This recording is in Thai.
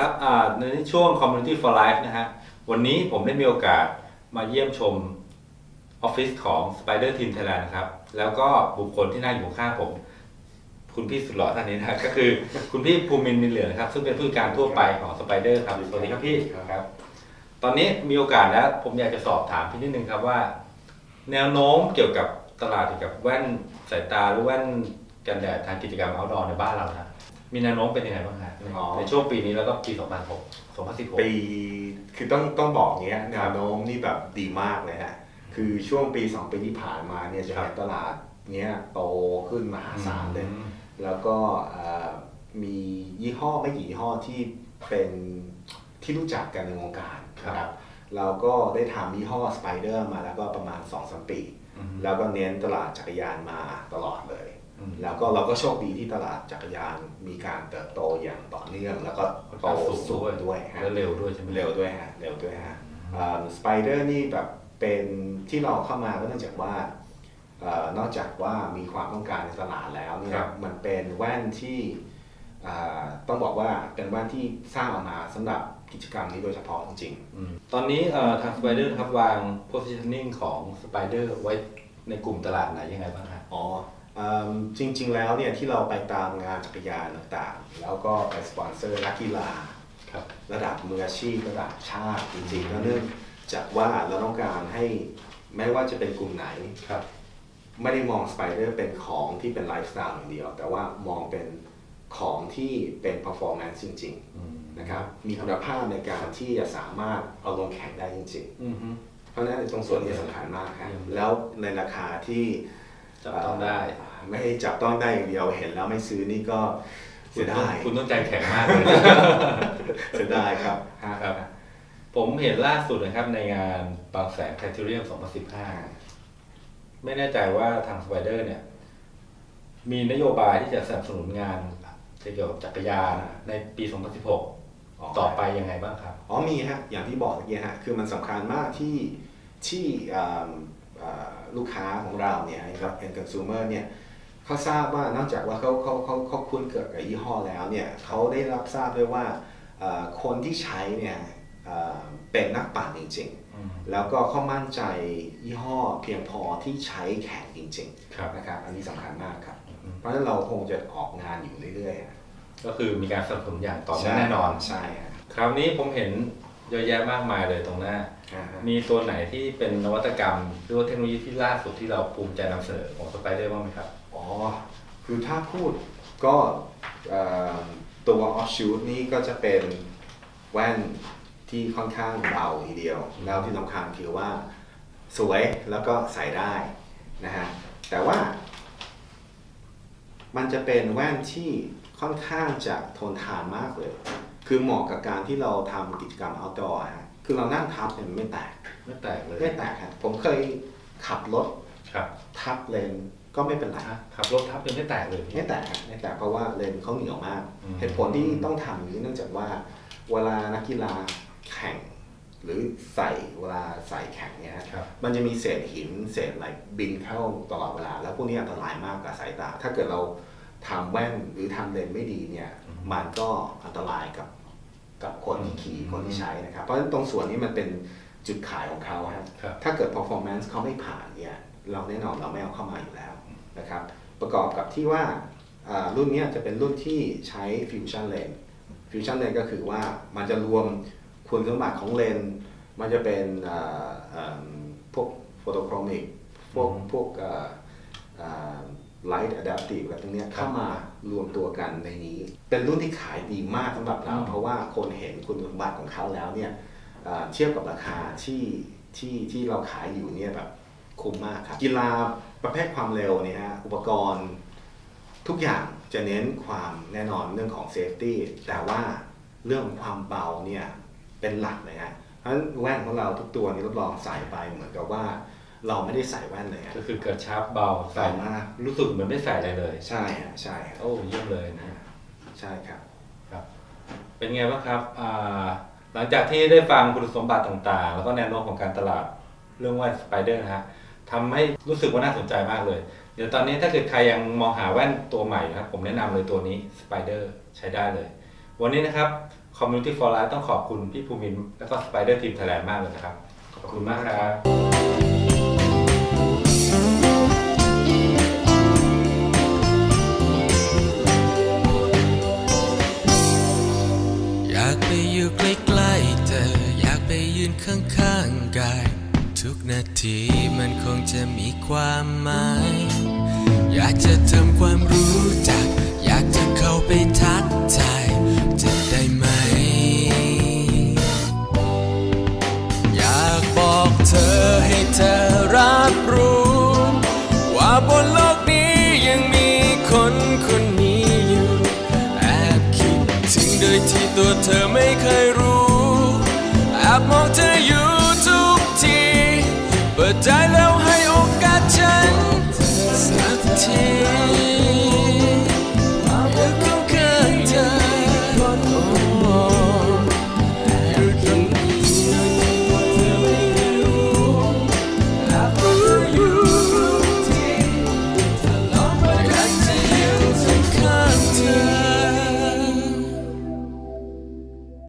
ครับอ่าในช่วง Community for Life นะฮะ วันนี้ผมได้มีโอกาสมาเยี่ยมชมออฟฟิศของ Spider Team Thailand นะครับ แล้วก็บุคคลที่นั่งอยู่ข้างผม คุณพี่สุดหล่อท่านนี้นะก็คือคุณพี่ภูมินทร์นินเหลืองนะครับ ซึ่งเป็นผู้จัดการทั่วไปของ Spider ครับ สวัสดีครับพี่ครับ ตอนนี้มีโอกาสแล้ว ผมอยากจะสอบถามพี่นิดนึงครับว่า แนวโน้มเกี่ยวกับตลาดเกี่ยวกับแว่นสายตาหรือแว่นกันแดดทางกิจกรรม outdoor ในบ้านเรานะ มีแนวโน้มเป็นยังไงบ้างฮะในอ๋อ ในช่วงปีนี้แล้วก็ปี 2006 2016 ปีคือต้องต้องบอกเงี้ยแนวโน้มนี่แบบดีมากเลยฮะคือช่วงปี 2 ปีที่ผ่านมาเนี่ยจะครับเห็นตลาดเนี้ยโตขึ้นมหาศาลเลยอืมแล้วก็เอ่อมียี่ห้อไม่กี่ยี่ห้อที่เป็นที่รู้จักกันในวงการครับ นะครับ เราก็ได้ทำยี่ห้อสไปเดอร์มาแล้วก็ประมาณ2-3ปี อืม แล้วก็เน้นตลาดจักรยานมาตลอดเลยอืม แล้วก็เราก็โชคดีที่ตลาดจักรยานมีการเติบโตอย่างต่อเนื่อง แล้วก็โตสูงสูงด้วยด้วยฮะและเร็วด้วยใช่ไหมเร็วด้วยฮะเร็วด้วยฮะสไปเดอร์นี่แบบเป็นที่เราเข้ามาก็เนื่องจากว่าเอ่อนอกจากว่ามีความต้องการในตลาดแล้วเนี่ครัยบมันเป็นแว่นที่อ่าต้องบอกว่าเป็นแว่นที่สร้างออกมาสำหรับกิจกรรมนี้โดยเฉพาะจริงอืมตอนนี้เอ่อทาง Spider ครับวาง positioning ของ Spider ไว้ในกลุ่มตลาดไหนยังไงบ้างฮะๆอ๋ออืม จริงๆแล้วเนี่ยที่เราไปตามงานจักรยานต่างๆ แล้วก็ไปสปอนเซอร์นักกีฬาครับระดับมืออาชีพระดับชาติจริงๆก็เนื่องจากว่าเราต้องการให้แม้ว่าจะเป็นกลุ่มไหนครับไม่ได้มองสไปเดอร์เป็นของที่เป็นไลฟ์สไตล์อย่างเดียว แต่ว่ามองเป็นของที่เป็น performance จริงอืมๆนะครับมีคุณภาพในการที่จะสามารถเอาลงแข่งได้จริงอืมฮึๆเพราะฉะนั้นตรงส่วนนี้สำคัญมากครับอืมแล้วในราคาที่ จับต้องได้เอ่อไม่ให้จับต้องได้อย่างเดียวเห็นแล้วไม่ซื้อนี่ก็เสียดายคุณต้องใจแข็งมากเลยเสียดายครับฮะครับ ผมเห็นล่าสุดนะครับในงานบางแสนแคทเทอเรียม2015 ไม่แน่ใจว่าทาง Spider เนี่ย มีนโยบายที่จะสนับสนุนงานเกี่ยวกับจักรยานในปี 2016 ต่อไปยังไงบ้างครับ อ๋อมีฮะอย่างที่บอกเมื่อกี้ฮะคือมันสำคัญมากที่ที่อ่าอ่า ลูกค้าของเราเนี่ยครับ end consumer เนี่ยเขาทราบว่านอกจากว่าเขาเขาเขาเขาคุ้นเกิดกับยี่ห้อแล้วเนี่ยเขาได้รับทราบด้วยว่าอ่าคนที่ใช้เนี่ยอ่าเป็นนักปั่นจริงอืมๆแล้วก็เขามั่นใจยี่ห้อเพียงพอที่ใช้แข่งจริงครับๆนะครับอันนี้สำคัญมากครับอืมเพราะฉะนั้นเราคงจะออกงานอยู่เรื่อยๆฮะก็คือมีการสนับสนุนอย่างต่อเนื่องแน่นอนใช่ฮะคราวนี้ผมเห็น เยอะแยะมากมายเลยตรงหน้าอ่าฮะมีตัวไหนที่เป็นนวัตกรรม หรือว่าเทคโนโลยีที่ล่าสุดที่เราภูมิใจนำเสนอของสไปเดอร์บ้างไหมครับ อ๋อ คือถ้าพูดก็เอ่อตัว offshoot นี่ก็จะเป็นแว่นที่ค่อนข้างเบาทีเดียว แล้วที่สำคัญคือว่าสวยแล้วก็ใส่ได้นะฮะ แต่ว่า มันจะเป็นแว่นที่ค่อนข้างจะทนทานมากเลย คือเหมาะกับการที่เราทำกิจกรรม outdoor ฮะคือเรานั่งทับเนี่ยมันไม่แตก ไม่แตกเลย ไม่แตกฮะผมเคยขับรถครับทับเลนก็ไม่เป็นไรขับรถทับยังไม่แตกเลยพี่ไม่แตกครับไม่แตกเพราะว่าเลนส์เขาเหนียวมากอืมเหตุผลที่ต้องทำอย่างนี้เนื่องจากว่า เวลานักกีฬาแข่ง หรือใส่เวลาใส่แข่งเนี่ยฮะครับมันจะมีเศษหินเศษอะไรบินเข้าตลอดเวลา แล้วพวกนี้อันตรายมากกับสายตา ถ้าเกิดเราทำแว่นหรือทำเลนส์ไม่ดีเนี่ย มันก็อันตรายกับ กับคนที่ขี่คนที่ใช้นะครับ เพราะฉะนั้นตรงส่วนนี้มันเป็นจุดขายของเขาครับครับถ้าเกิด performance เขาไม่ผ่านเนี่ยเราแน่นอนเราไม่เอาเข้ามาอยู่แล้วนะครับประกอบกับที่ว่าอ่ารุ่นเนี้ยจะเป็นรุ่นที่ใช้ fusion lens fusion lens ก็คือว่ามันจะรวมคุณสมบัติของเลนส์มันจะเป็นอ่าอ่าพวก photochromic พวกอืมพวก อ่าอ่า light adaptive อะไรตรงเนี้ยเข้ามารวมตัวกันในนี้ เป็นรุ่นที่ขายดีมากสำหรับเราอืมเพราะว่าคนเห็นคุณสมบัติของเขาแล้วเนี่ยอ่าเทียบกับราคาที่ที่ที่เราขายอยู่เนี่ยแบบคุ้มมากครับ กีฬาประเภทความเร็วเนี่ยฮะอุปกรณ์ทุกอย่างจะเน้นความแน่นอนเรื่องของเซฟตี้แต่ว่าเรื่องของความเบาเนี่ยเป็นหลักเลยฮะเพราะฉะนั้นแว่นของเราทุกตัวนี้รับรองใส่ไปเหมือนกับว่า เราไม่ได้ใส่แว่นเลยก็คือกระชับเบาใส่มากรู้สึกเหมือนไม่ใส่อะไรเลย ใช่ฮะใช่โอ้เยี่ยมเลยนะใช่ครับครับ เป็นไงบ้างครับหลังจากที่ได้ฟังคุณสมบัติต่างๆ แล้วก็แนวโน้มของการตลาดเรื่องแว่นสไปเดอร์นะฮะทำให้รู้สึกว่าน่าสนใจมากเลย เดี๋ยวตอนนี้ถ้าเกิดใครยังมองหาแว่นตัวใหม่นะครับ ผมแนะนำเลยตัวนี้สไปเดอร์ใช้ได้เลย วันนี้นะครับ Community for Life ต้องขอบคุณพี่ภูมิน และก็ Spider Team Thailand มากเลยนะครับ ขอบคุณมากครับ ไปอยู่ใกล้ๆเธอ อยากไปยืนข้างๆกาย ทุกนาทีมันคงจะมีความหมาย อยากจะทำความรู้จัก ตัวเธอไม่เคยรู้แอบมองเธออยู่ทุกที เปิดใจแล้วให้โอกาสฉันสักที